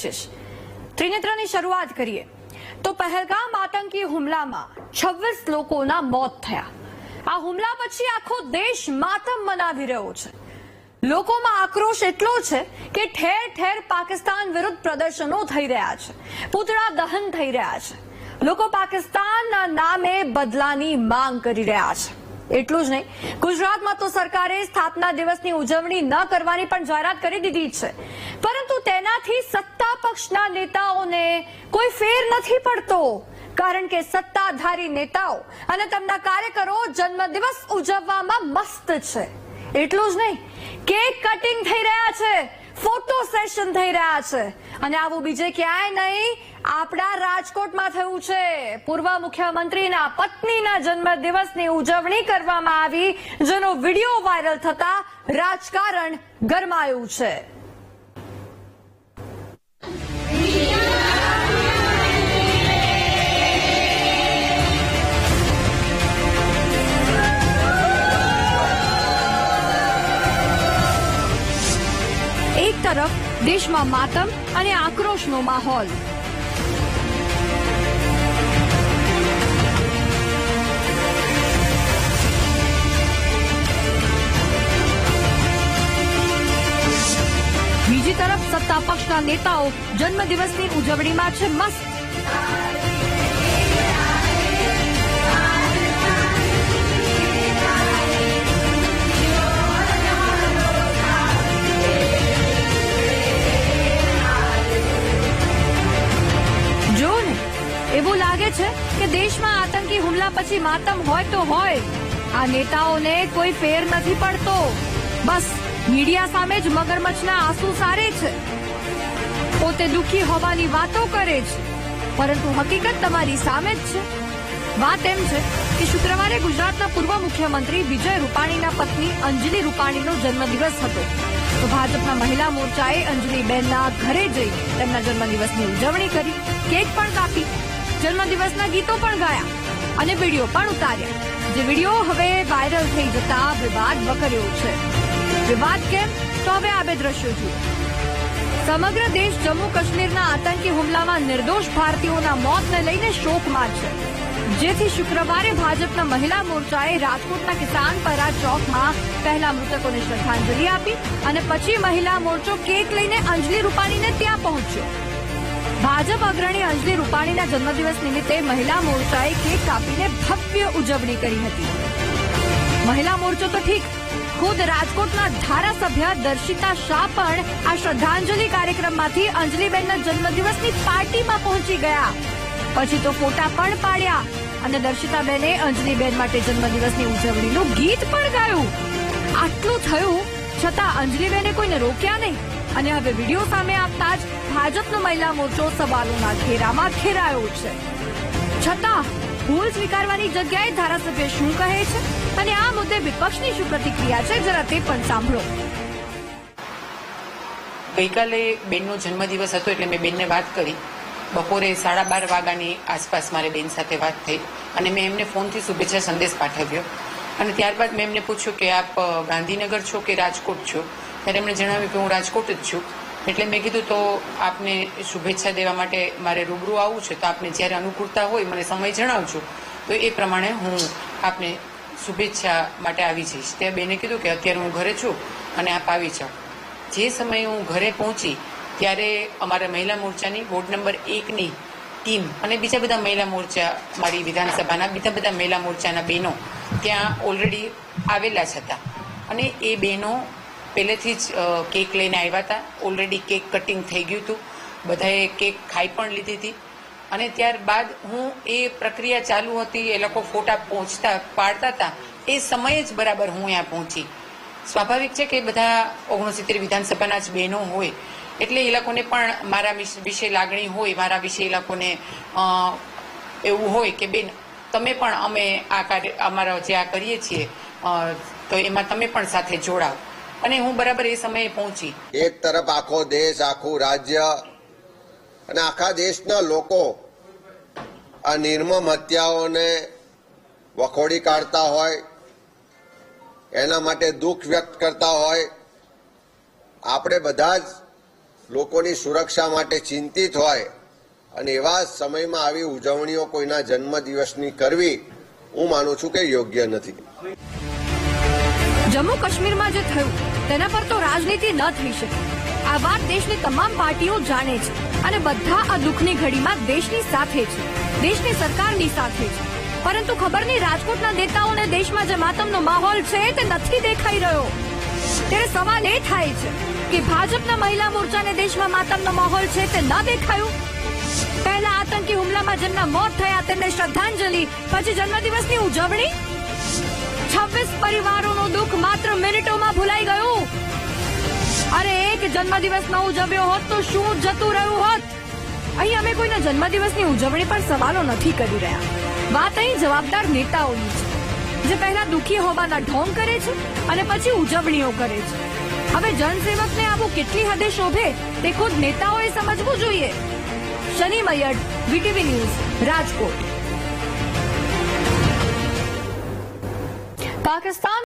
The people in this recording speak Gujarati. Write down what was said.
આશિષ ત્રિનેત્રની શરૂઆત કરીએ. તો પહેલગામ આતંકી હુમલામાં છવ્વીસ લોકોના મોત થયા. આ હુમલા પછી આખો દેશ માતમ મનાવી રહ્યો છે. લોકોમાં આક્રોશ એટલો છે કે ઠેર ઠેર પાકિસ્તાન વિરુદ્ધ પ્રદર્શનો થઈ રહ્યા છે. પૂતળા દહન થઈ રહ્યા છે. લોકો પાકિસ્તાનના નામે બદલાની માંગ કરી રહ્યા છે. એટલું જ નહીં, ગુજરાતમાં તો સરકારે સ્થાપના દિવસની ઉજવણી ન કરવાની પણ જાહેરાત કરી દીધી છે. તેનાથી સત્તા પક્ષના નેતાઓને કોઈ ફેર નથી પડતો. કારણ કે સત્તાધારી નેતાઓ અને તેમના કાર્યકરો જન્મદિવસ ઉજવવામાં મસ્ત છે. એટલું જ નહીં, કેક કટિંગ થઈ રહ્યા છે, ફોટો સેશન થઈ રહ્યા છે. અને આવું બીજે ક્યાંય નહીં, આપણા રાજકોટમાં થયું છે. પૂર્વ મુખ્યમંત્રીના પત્નીના જન્મદિવસની ઉજવણી કરવામાં આવી, જેનો વીડિયો વાયરલ થતા રાજકારણ ગરમાયું છે. તરફ દેશમાં માતમ અને આક્રોશનો માહોલ. બીજી તરફ સત્તા પક્ષના નેતાઓ જન્મદિવસની ઉજવણીમાં છે મસ્ત. છે કે દેશમાં આતંકી હુમલા પછી માતમ હોય તો હોય. આ નેતાઓને કોઈ ફેર નથી પડતો. બસ, મીડિયા સામે જ મગરમચ્છના આંસુ સારે છે. પોતે દુઃખી હોવાની વાતો કરે છે. પરંતુ હકીકત તમારી સામે જ છે. વાત એમ છે કે શુક્રવારે ગુજરાતના પૂર્વ મુખ્યમંત્રી વિજય રૂપાણીના પત્ની અંજલિ રૂપાણીનો જન્મદિવસ હતો. તો ભાજપના મહિલા મોરચાએ અંજલિબેનના ઘરે જઈ તેમના જન્મદિવસની ઉજવણી કરી. કેક પણ કાપી. જન્મદિવસના ગીતો પણ ગાયા અને વીડિયો પણ ઉતાર્યા. જે વીડિયો હવે વાયરલ થઈ જતા વિવાદ વકર્યો છે. વિવાદ કેમ? તો હવે આ બે દ્રશ્યો જુઓ. સમગ્ર દેશ જમ્મુ કાશ્મીરના આતંકી હુમલામાં નિર્દોષ ભારતીયોના મોતને લઈને શોકમાં છે. જેથી શુક્રવારે ભાજપના મહિલા મોરચાએ રાજકોટના કિસાન પરા ચોકમાં પહેલા મૃતકોને શ્રદ્ધાંજલિ આપી અને પછી મહિલા મોરચો કેક લઈને અંજલિ રૂપાણીને ત્યાં પહોંચ્યો. ભાજપ અગ્રણી અંજલી રૂપાણીના જન્મદિવસ નિમિત્તે મહિલા મોરચાએ કેક કાપીને ભવ્ય ઉજવણી કરી હતી. મહિલા મોરચો તો ઠીક, ખુદ રાજકોટના ધારાસભ્ય દર્શિતા શાહ પણ આ શ્રદ્ધાંજલિ કાર્યક્રમમાંથી અંજલિબેનના જન્મદિવસની પાર્ટીમાં પહોંચી ગયા. પછી તો ફોટા પણ પાડ્યા અને દર્શિતાબેને અંજલિબેન માટે જન્મદિવસની ઉજવણીનું ગીત પણ ગાયું. આટલું થયું છતાં અંજલિબેને કોઈને રોક્યા નહીં. અને હવે વીડિયો સામે આપતા જ ભાજપનો મહિલા મોરચો સવાલોના ઘેરામાં ઘેરાયો છે. છતાં ભૂલ સ્વીકારવાની જગ્યાએ ધારાસભ્ય શું કહે છે? અને આ મુદ્દે વિપક્ષની શું પ્રતિક્રિયા છે? જરા તે પણ સાંભળો. ગઈકાલે બેનનો જન્મદિવસ હતો એટલે મેં બેનને વાત કરી. બપોરે સાડા બાર વાગ્યાની આસપાસ મારે બેન સાથે વાત થઈ. અને મેં એમને ફોનથી શુભેચ્છા સંદેશ પાઠવ્યો. અને ત્યારબાદ મેં એમને પૂછ્યું કે આપ ગાંધીનગર છો કે રાજકોટ છો? ત્યારે એમણે જણાવ્યું કે હું રાજકોટ જ છું. એટલે મેં કીધું, તો આપને શુભેચ્છા દેવા માટે મારે રૂબરૂ આવવું છે. તો આપને જ્યારે અનુકૂળતા હોય, મને સમય જણાવજો. તો એ પ્રમાણે હું આપને શુભેચ્છા માટે આવી જઈશ. ત્યાં બેને કીધું કે અત્યારે હું ઘરે છું અને આપ આવી જાઓ. જે સમયે હું ઘરે પહોંચી, ત્યારે અમારા મહિલા મોરચાની વોર્ડ નંબર એકની ટીમ અને બીજા બધા મહિલા મોરચા, મારી વિધાનસભાના બીજા બધા મહિલા મોરચાના બહેનો ત્યાં ઓલરેડી આવેલા જ હતા. અને એ બહેનો પહેલેથી જ કેક લઈને આવ્યા હતા. ઓલરેડી કેક કટિંગ થઈ ગયું હતું. બધાએ કેક ખાઈ પણ લીધી હતી. અને ત્યારબાદ હું એ પ્રક્રિયા ચાલુ હતી, એ લોકો ફોટા પહોંચતા, પાડતા હતા. એ સમયે જ બરાબર હું ત્યાં પહોંચી. સ્વાભાવિક છે કે બધા ઓગણસિત્તેર વિધાનસભાના જ બહેનો હોય, એટલે એ લોકોને પણ મારા વિશે લાગણી હોય, મારા વિશે એ લોકોને એવું હોય કે બેન તમે પણ અમે આ કાર્ય, અમારા જે આ કરીએ છીએ તો એમાં તમે પણ સાથે જોડાવ. અને હું બરાબર એ સમયે પહોંચી. એક તરફ આખો દેશ, આખું રાજ્ય અને આખા દેશના લોકો આ નિર્મમ હત્યાઓને વખોડી કાઢતા હોય, એના માટે દુઃખ વ્યક્ત કરતા હોય, આપણે બધા જ લોકોની સુરક્ષા માટે ચિંતિત હોય અને એવા સમયમાં આવી ઉજવણીઓ કોઈના જન્મદિવસની કરવી, હું માનું છું કે યોગ્ય નથી. જમ્મુ કાશ્મીરમાં જે થયું, તેના પર તો રાજનીતિ ન થઈ શકે. આ વાત દેશની તમામ પાર્ટીઓ જાણે છે અને બધા આ દુઃખની ઘડીમાં દેશની સાથે છે, દેશની સરકારની સાથે છે. પરંતુ ખબર નહીં રાજકોટના નેતાઓને દેશમાં જે માતમનો માહોલ છે, તે નથી દેખાઈ રહ્યો. ત્યારે સવાલ એ થાય છે કે ભાજપના મહિલા મોરચાને દેશમાં માતમનો માહોલ છે, તે ન દેખાયું? પહેલા આતંકી હુમલામાં જેમના મોત થયા તેમને શ્રદ્ધાંજલિ, પછી જન્મદિવસની ઉજવણી? છવ્વીસ પરિવારોનું દુઃખ માત્ર મિનિટોમાં ભૂલાઈ ગયું. અરે, એક જન્મદિવસ ન ઉજવ્યો હોત તો શું જતું રહ્યું હોત? અહીં અમે કોઈના જન્મદિવસની ઉજવણી પર સવાલો નથી કરી રહ્યા. વાત અહીં જવાબદાર નેતાઓની છે, જે પહેલા દુઃખી હોવાના ઢોંગ કરે છે અને પછી ઉજવણીઓ કરે છે. હવે જનસેવકને આવું કેટલી હદે શોભે, તે ખુદ નેતાઓએ સમજવું જોઈએ. Shani Mayad VTV news Rajkot. Pakistan